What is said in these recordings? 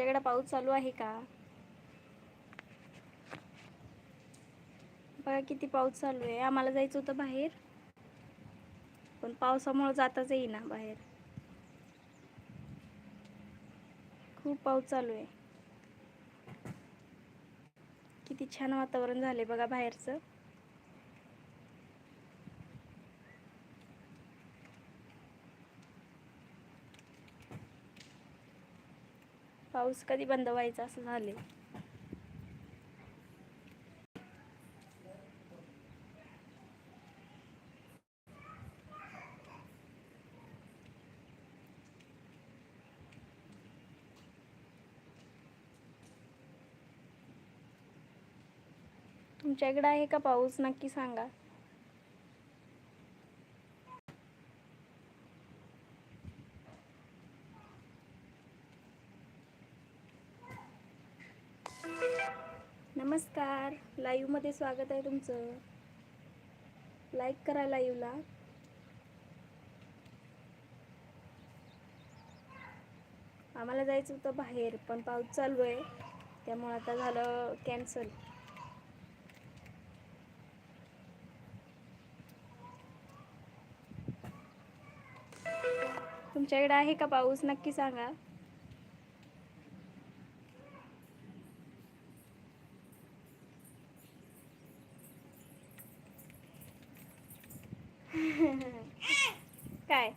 तुमच्याकडे पाऊस चालू आहे का? बघा किती पाऊस चालू आहे. आम्हाला जायचं होतं बाहेर. पण पावसामुळे जाताच येईना बाहेर. खूप पाऊस चालू आहे. किती छान वातावरण झाले बघा बाहेरचं. पाऊस कधी बंद व्हायचा असं झाले तुमच्याकडे आहे का पाऊस? नक्की सांगा. नमस्कार. लाईव्हमध्ये स्वागत आहे तुमचं. लाईक करा लाईव्हला. आम्हाला जायचं होतं बाहेर पण पाऊस चालू आहे. त्यामुळे आता झालं कॅन्सल तुमच्याकडे आहे का पाऊस? नक्की सांगा. काय?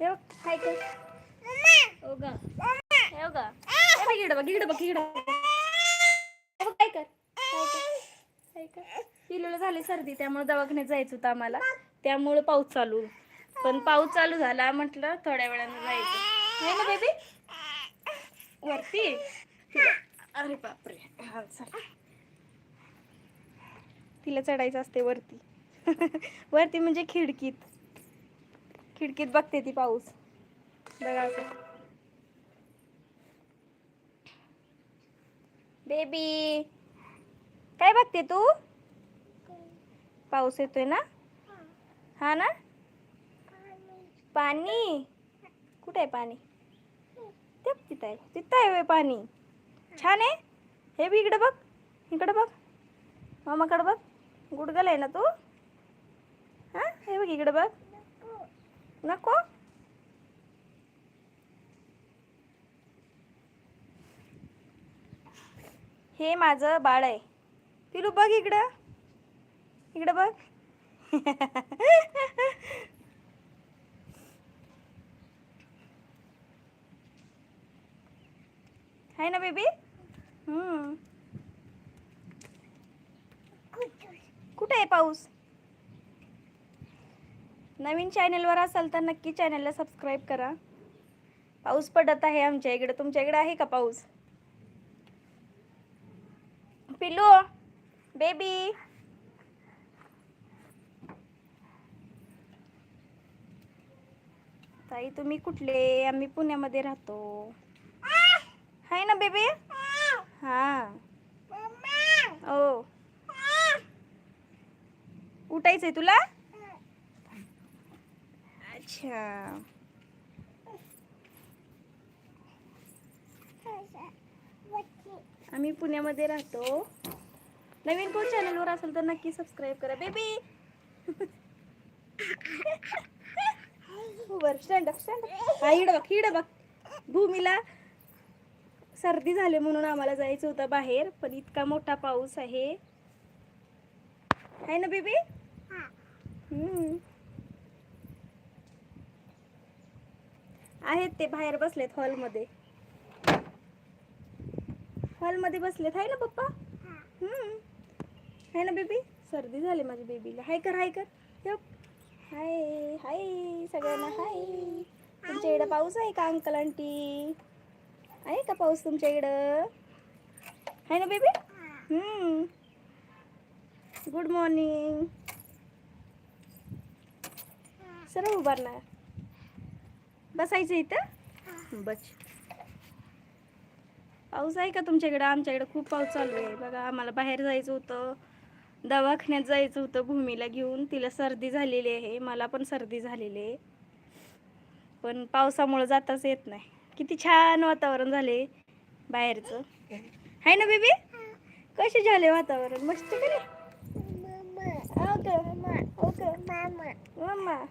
हे बघ, हो ग. हे हो ग हे बघ इकडं बघ इकडं बघ. काय कर? काय कर? पिलूला झाली सर्दी त्यामुळे दवाखान्यात जायचं होतं आम्हाला. त्यामुळे पाऊस चालू. पण पाऊस चालू झाला म्हटलं थोड्या वेळानं जायचं. आहे ना बेबी वरती? अरे बापरे. हा चल. तिला चढायचं असते वरती. वरती म्हणजे खिडकीत. खिडकीत बघते ती पाऊस. बघा बेबी काय बघते तू? पाऊस येतोय ना? हा ना? पाणी? कुठे आहे पाणी? ते तिथं आहे. तिथं आहे पाणी. छान आहे. हे बी इकडे बघ. इकडे बघ. मामाकडे बघ. गुडगल आहे ना तू? हा? हे बघ इकडे बघ. नको हे माझं बाळ आहे. पिलू बघ इकडं. इकडं बघ. आहे ना बेबी? हम्म. कुठे आहे पाऊस? नवीन चॅनलवर असाल तर नक्की चॅनलला सबस्क्राईब करा. पाऊस पडत आहे आमच्या इकडे. तुमच्या इकडे आहे का पाऊस? पिल्लू बेबी. ताई तुम्ही कुठले? आम्ही पुण्यामध्ये राहतो. हाय ना बेबी? हा. ओ उठायचंय तुला? अच्छा. आम्ही पुण्यामध्ये राहतो. नवीन कोण चॅनलवर असेल तर नक्की सबस्क्राईब करा बेबी वर स्टँड स्टँड हा इकडं बघ बघ. भूमीला सर्दी झाली म्हणून आम्हाला जायचं होतं बाहेर पण इतका मोठा पाऊस आहे. आहे ना बेबी हम्म. आहेत ते बाहेर बसलेत हॉलमध्ये हॉलमध्ये बसलेत आहे ना पप्पा? हाय आहे ना बेबी? सर्दी झाली माझ्या बेबीला. हाय कर हाय कर. हाय हाय सगळ्यांना हाय. तुमच्या इकडं पाऊस आहे का अंकल आंटी? आहे का पाऊस तुमच्या इकडं? आहे ना बेबी? गुड मॉर्निंग सर्व उभारणार बसायचं इथं? बच पाऊस आहे का तुमच्याकडं? आमच्याकडे खूप पाऊस चालू आहे. बघा आम्हाला बाहेर जायचं होतं. दवाखान्यात जायचं होतं भूमीला घेऊन. तिला सर्दी झालेली आहे. मला पण सर्दी झालेली आहे. पण पावसामुळे जाताच येत नाही. किती छान वातावरण झाले बाहेरचं. हाय ना बेबी? कसे झाले वातावरण? मस्त का रे? ओके ओके मम्मा हा.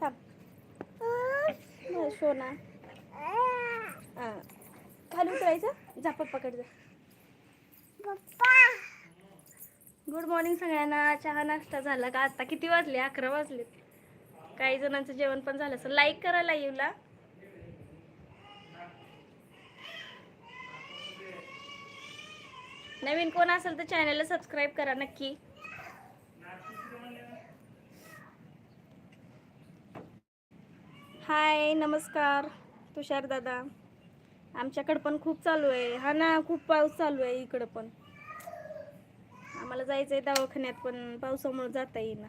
थांब. सोना हा. खाली उतरायचं? झापट पकड जा. गुड मॉर्निंग सगळ्यांना. चहा नाश्ता झाला का? आता किती वाजले? अकरा वाजले काही जणांचं जेवण पण झालं असं लाईक करा लाईव्हला. नवीन कोण असेल तर चॅनलला सबस्क्राईब करा नक्की. हाय नमस्कार. तुषार दादा. आमच्याकडं पण खूप चालू आहे. हा ना खूप पाऊस चालू आहे इकडं पण. आम्हाला जायचं आहे दवाखान्यात पण पावसामुळे जाता येईना.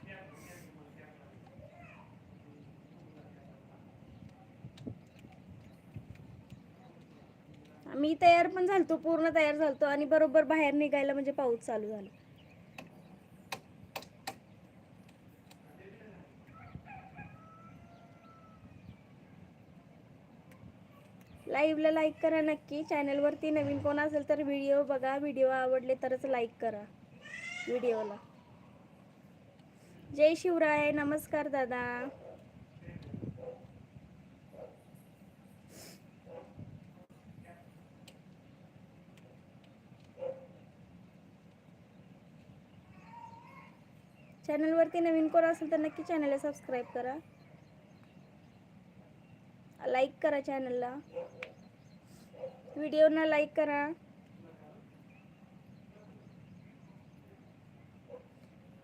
मी तयार पण झालतो पूर्ण तयार झालतो आणि बरोबर बाहेर निघायला म्हणजे पाऊस चालू झाला. लाईव्हला लाईक करा नक्की. चॅनलवरती नवीन कोण असेल तर व्हिडिओ बघा. व्हिडिओ आवडले तरच लाईक करा. व्हिडिओला. जय शिवराय. नमस्कार दादा. चॅनलवरती नवीन कोण असेल तर नक्की चॅनलला सबस्क्राईब करा. लाईक करा चॅनलला. व्हिडिओना लाईक करा.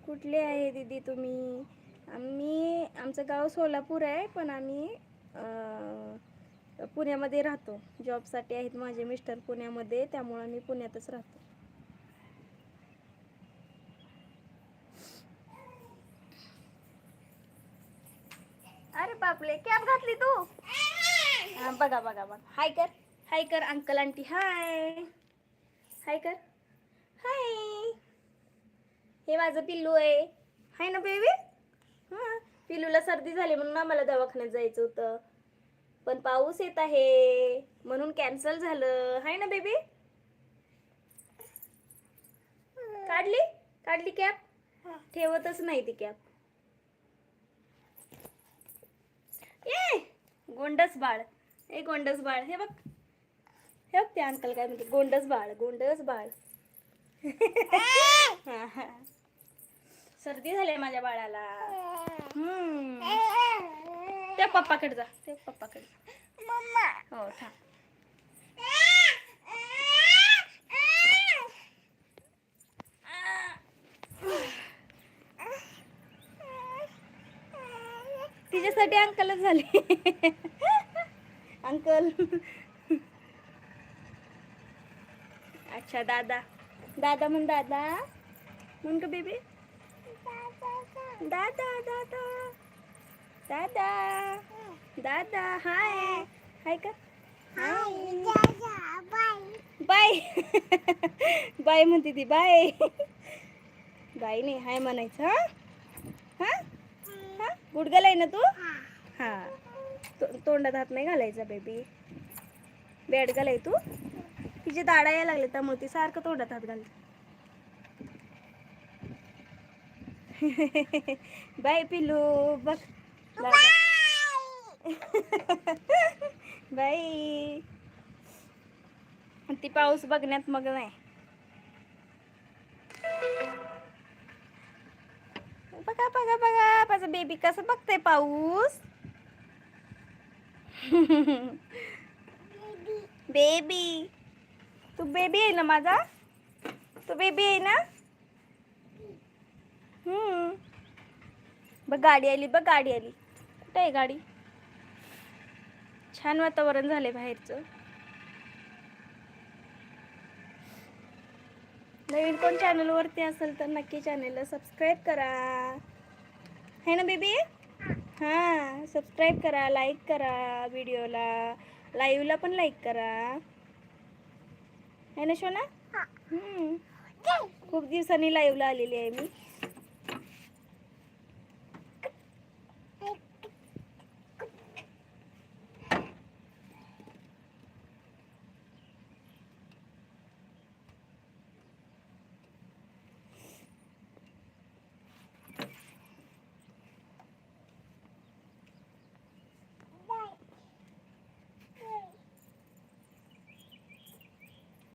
कुठले आहे दीदी तुम्ही? आम्ही आमचं गाव सोलापूर आहे पण आम्ही पुण्यामध्ये राहतो. जॉबसाठी आहेत माझे मिस्टर पुण्यामध्ये त्यामुळं आम्ही पुण्यातच राहतो. अरे बापले कॅप घातली तू? हा, बघा बघा बघा. हाय कर. हाय कर अंकल आंटी हाय हाय कर. हाय हे माझं पिल्लू आहे. हाय ना बेबी हां पिल्लूला सर्दी झाली म्हणून आम्हाला दवाखान्यात जायचं होतं. पण पाऊस येत आहे. म्हणून कॅन्सल झालं. हाय ना बेबी काढली? काढली कॅप ठेवतच नाही ती कॅप ये! गोंडस बाळ. ए गोंडस बाळ हे बघ. हे बघ ते अंकल काय म्हणते गोंडस बाळ गोंडस बाळ. सर्दी झाली माझ्या बाळाला. हम्म. त्या पप्पाकडे जा ते पप्पाकडे जा. हो थांब. तिच्यासाठी अंकलच झाले. अंकल. अच्छा दादा. दादा म्हण दादा. म्हण का बेबी. दादा दादा. दादा. दादा. हाय. हाय का? बाय. बाय म्हणते ती बाय. बाय नाही हाय म्हणायचं हां? हां? हा गुडगल आहे ना तू? हा. तो- तोंडात हात नाही घालायचा बेबी बॅट घालाय तू. तिचे दाडा यायला लागले त्यामुळे ती सारखं तोंडात हात घालते बाय पिलू बघ. बाय. ती पाऊस बघण्यात मग नाही. बघा बघा बघा. माझा बेबी कसं बघतंय पाऊस? बेबी तू बेबी आहे ना माझा? तू बेबी आहे ना? हम्म. बघ गाडी आली बघ गाडी आली. कुठे आहे गाडी? छान वातावरण झालंय बाहेरचं. नवीन कोण चॅनलवरती असेल तर नक्की चॅनेलला सबस्क्राईब करा. है ना बेबी हां सबस्क्राईब करा लाईक करा व्हिडिओला लाईव्हला पण लाईक करा. है ना शोना. खूप दिवसांनी लाईव्हला आलेली आहे मी.